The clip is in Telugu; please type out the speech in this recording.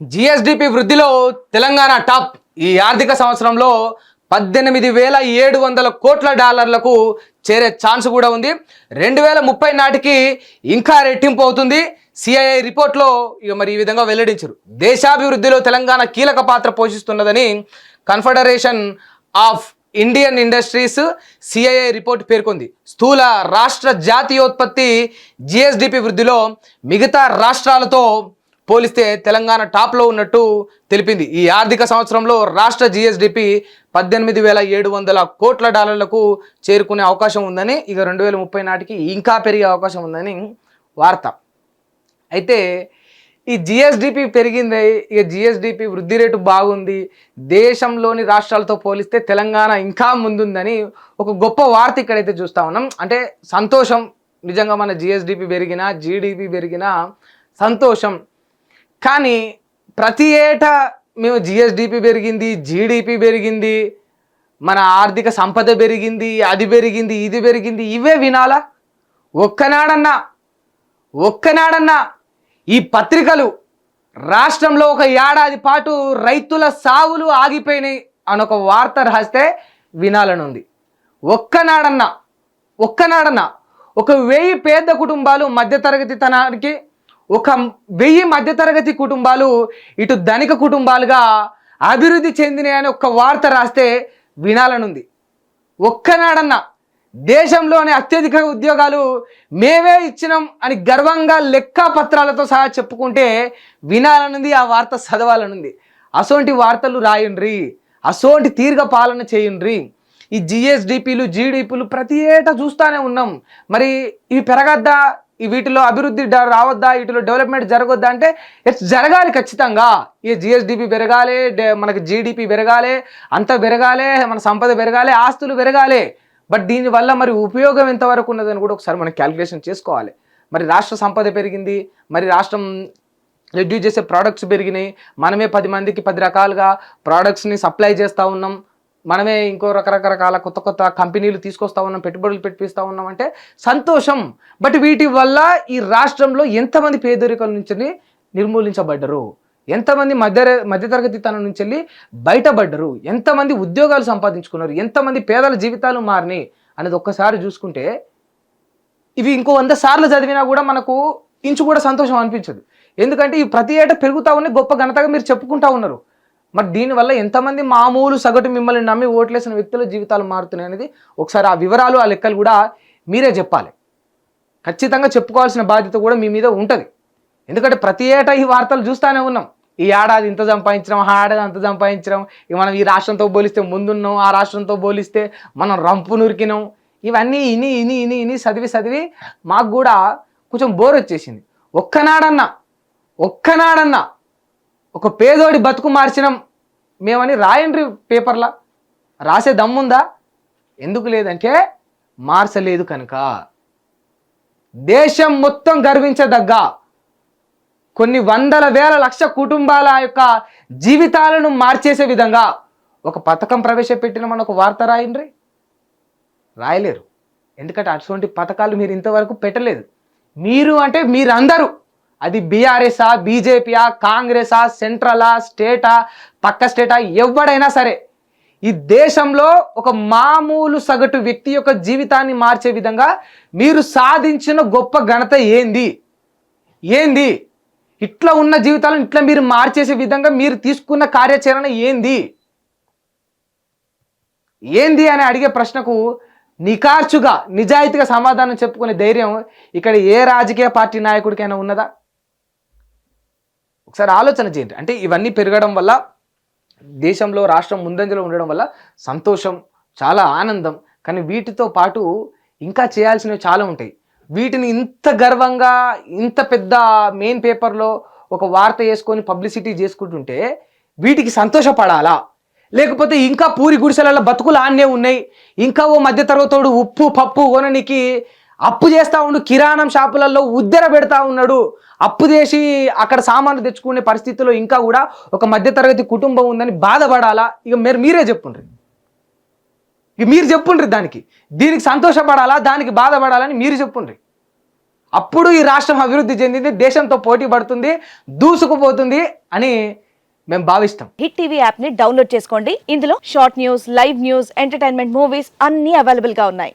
GSDP వృద్ధిలో Telangana top. ఈ ఆర్థిక సంవత్సరంలో పద్దెనిమిది వేల ఏడు వందల కోట్ల డాలర్లకు చేరే ఛాన్స్ కూడా ఉంది. రెండు వేల ముప్పై నాటికి ఇంకా రెట్టింపు అవుతుంది. సిఐఐ రిపోర్ట్లో ఇక మరి ఈ విధంగా వెల్లడించారు. దేశాభివృద్ధిలో తెలంగాణ కీలక పాత్ర పోషిస్తున్నదని Confederation of Indian Industries CII report పేర్కొంది. స్థూల రాష్ట్ర జాతీయోత్పత్తి జిఎస్డిపి వృద్ధిలో మిగతా రాష్ట్రాలతో పోలిస్తే తెలంగాణ టాప్లో ఉన్నట్టు తెలిపింది. ఈ ఆర్థిక సంవత్సరంలో రాష్ట్ర జిఎస్డిపి పద్దెనిమిది వేల ఏడు వందల కోట్ల డాలర్లకు చేరుకునే అవకాశం ఉందని ఇక రెండు వేల ముప్పై నాటికి ఇంకా పెరిగే అవకాశం ఉందని వార్త. అయితే ఈ జిఎస్డిపి పెరిగింది ఇక జిఎస్డిపి వృద్ధి రేటు బాగుంది దేశంలోని రాష్ట్రాలతో పోలిస్తే తెలంగాణ ఇంకా ముందుందని ఒక గొప్ప వార్త ఇక్కడైతే చూస్తా ఉన్నాం. అంటే సంతోషం నిజంగా మన జిఎస్డిపి పెరిగినా జీడిపి పెరిగినా సంతోషం కానీ ప్రతి ఏటా మేము జిఎస్డిపి పెరిగింది జీడిపి పెరిగింది మన ఆర్థిక సంపద పెరిగింది అది పెరిగింది ఇది పెరిగింది ఇవే వినాలా? ఒక్కనాడన్నా ఒక్కనాడన్నా ఈ పత్రికలు రాష్ట్రంలో ఒక ఏడాది పాటు రైతుల సావులు ఆగిపోయినాయి అని ఒక వార్త రాస్తే వినాలనుంది. ఒక్కనాడన్నా ఒక్కనాడన్నా ఒక వెయ్యి పేద కుటుంబాలు మధ్యతరగతి తనానికి ఒక వెయ్యి మధ్యతరగతి కుటుంబాలు ఇటు ధనిక కుటుంబాలుగా అభివృద్ధి చెందినాయని ఒక వార్త రాస్తే వినాలనుంది. ఒక్కనాడన్నా దేశంలోని అత్యధిక ఉద్యోగాలు మేమే ఇచ్చినాం అని గర్వంగా లెక్క పత్రాలతో సహా చెప్పుకుంటే వినాలనుంది ఆ వార్త చదవాలనుంది. అసోంటి వార్తలు రాయండ్రి అసోంటి తీర్ఘ పాలన చేయండ్రి. ఈ జిఎస్డిపిలు జీడిపిలు ప్రతి ఏటా చూస్తూనే ఉన్నాం. మరి ఇవి పెరగద్దా? వీటిలో అభివృద్ధి రావద్దా? వీటిలో డెవలప్మెంట్ జరగొద్దా? అంటే ఎస్ జరగాలి ఖచ్చితంగా. ఈ జిఎస్డిపి పెరగాలి మనకి జీడిపి పెరగాలి అంత పెరగాలి మన సంపద పెరగాలి ఆస్తులు పెరగాలి. బట్ దీనివల్ల మరి ఉపయోగం ఎంతవరకు ఉన్నదని కూడా ఒకసారి మనం క్యాలిక్యులేషన్ చేసుకోవాలి. మరి రాష్ట్ర సంపద పెరిగింది మరి రాష్ట్రం రెడ్యూస్ చేసే ప్రోడక్ట్స్ పెరిగినాయి మనమే పది మందికి పది రకాలుగా ప్రోడక్ట్స్ని సప్లై చేస్తూ ఉన్నాం. మనమే ఇంకో రకరకరకాల కొత్త కొత్త కంపెనీలు తీసుకొస్తా ఉన్నాం పెట్టుబడులు పెట్టిస్తా ఉన్నాం అంటే సంతోషం. బట్ వీటి వల్ల ఈ రాష్ట్రంలో ఎంతమంది పేదరికం నుంచి నిర్మూలించబడ్డరు? ఎంతమంది మధ్య మధ్యతరగతి తనం నుంచి వెళ్ళి బయటపడ్డరు? ఎంతమంది ఉద్యోగాలు సంపాదించుకున్నారు? ఎంతమంది పేదల జీవితాలు మారినాయి? అనేది ఒక్కసారి చూసుకుంటే ఇవి ఇంకో వంద సార్లు చదివినా కూడా మనకు ఇంచు కూడా సంతోషం అనిపించదు. ఎందుకంటే ఈ ప్రతి ఏటా పెరుగుతూ ఉన్నాయి గొప్ప ఘనతగా మీరు చెప్పుకుంటా ఉన్నారు. మరి దీనివల్ల ఎంతమంది మామూలు సగటు మిమ్మల్ని నమ్మి ఓట్లేసిన వ్యక్తుల జీవితాలు మారుతున్నాయి అనేది ఒకసారి ఆ వివరాలు ఆ లెక్కలు కూడా మీరే చెప్పాలి. ఖచ్చితంగా చెప్పుకోవాల్సిన బాధ్యత కూడా మీ మీద ఉంటుంది. ఎందుకంటే ప్రతి ఏటా ఈ వార్తలు చూస్తూనే ఉన్నాం. ఈ ఏడాది ఇంత సంపాదించడం ఆ ఏడాది అంత సంపాదించడం మనం ఈ రాష్ట్రంతో పోలిస్తే ముందున్నాం ఆ రాష్ట్రంతో పోలిస్తే మనం రంపు నురికినాం. ఇవన్నీ ఇని ఇని ఇని ఇని చదివి చదివి మాకు కూడా కొంచెం బోర్ వచ్చేసింది. ఒక్కనాడన్నా ఒక్కనాడన్నా ఒక పేదోడి బతుకు మార్చినాం మేమని రాయండి పేపర్లా. రాసే దమ్ముందా? ఎందుకు లేదంటే మార్చలేదు కనుక. దేశం మొత్తం గర్వించదగ్గ కొన్ని వందల వేల లక్ష కుటుంబాల యొక్క జీవితాలను మార్చేసే విధంగా ఒక పథకం ప్రవేశపెట్టిన మన ఒక వార్త రాయండ్రి? రాయలేరు. ఎందుకంటే అటువంటి పథకాలు మీరు ఇంతవరకు పెట్టలేదు. మీరు అంటే మీరందరూ అది బీఆర్ఎస్ఆ బీజేపీయా కాంగ్రెసా సెంట్రలా స్టేటా పక్క స్టేటా ఎవడైనా సరే ఈ దేశంలో ఒక మామూలు సగటు వ్యక్తి యొక్క జీవితాన్ని మార్చే విధంగా మీరు సాధించిన గొప్ప ఘనత ఏంది? ఏంది? ఇట్లా ఉన్న జీవితాలను ఇట్లా మీరు మార్చేసే విధంగా మీరు తీసుకున్న కార్యాచరణ ఏంది? ఏంది అని అడిగే ప్రశ్నకు నికార్చుగా నిజాయితీగా సమాధానం చెప్పుకునే ధైర్యం ఇక్కడ ఏ రాజకీయ పార్టీ నాయకుడికైనా ఉన్నదా? ఒకసారి ఆలోచన చేయండి. అంటే ఇవన్నీ పెరగడం వల్ల దేశంలో రాష్ట్రం ముందంజలో ఉండడం వల్ల సంతోషం చాలా ఆనందం. కానీ వీటితో పాటు ఇంకా చేయాల్సినవి చాలా ఉంటాయి. వీటిని ఇంత గర్వంగా ఇంత పెద్ద మెయిన్ పేపర్లో ఒక వార్త వేసుకొని పబ్లిసిటీ చేసుకుంటుంటే వీటికి సంతోషపడాలా? లేకపోతే ఇంకా పూరి గుడిసెలలో బతుకులు ఆన్నే ఉన్నాయి. ఇంకా ఓ మధ్యతరగతోడు ఉప్పు పప్పు కొననికి అప్పు చేస్తా ఉండు కిరాణం షాపులలో ఉద్దెర పెడతా ఉన్నాడు. అప్పు చేసి అక్కడ సామాన్లు తెచ్చుకునే పరిస్థితిలో ఇంకా కూడా ఒక మధ్యతరగతి కుటుంబం ఉందని బాధపడాలా? ఇక మీరు మీరే చెప్పుండ్రి. ఇక మీరు చెప్పుండ్రి దానికి. దీనికి సంతోషపడాలా? దానికి బాధపడాలని మీరు చెప్పుండ్రి. అప్పుడు ఈ రాష్ట్రం అభివృద్ధి చెందింది దేశంతో పోటీ పడుతుంది దూసుకుపోతుంది అని మేము భావిస్తాం. హిట్ టీవీ యాప్ని డౌన్లోడ్ చేసుకోండి. ఇందులో short news live news entertainment movies అన్ని అవైలబుల్గా ఉన్నాయి.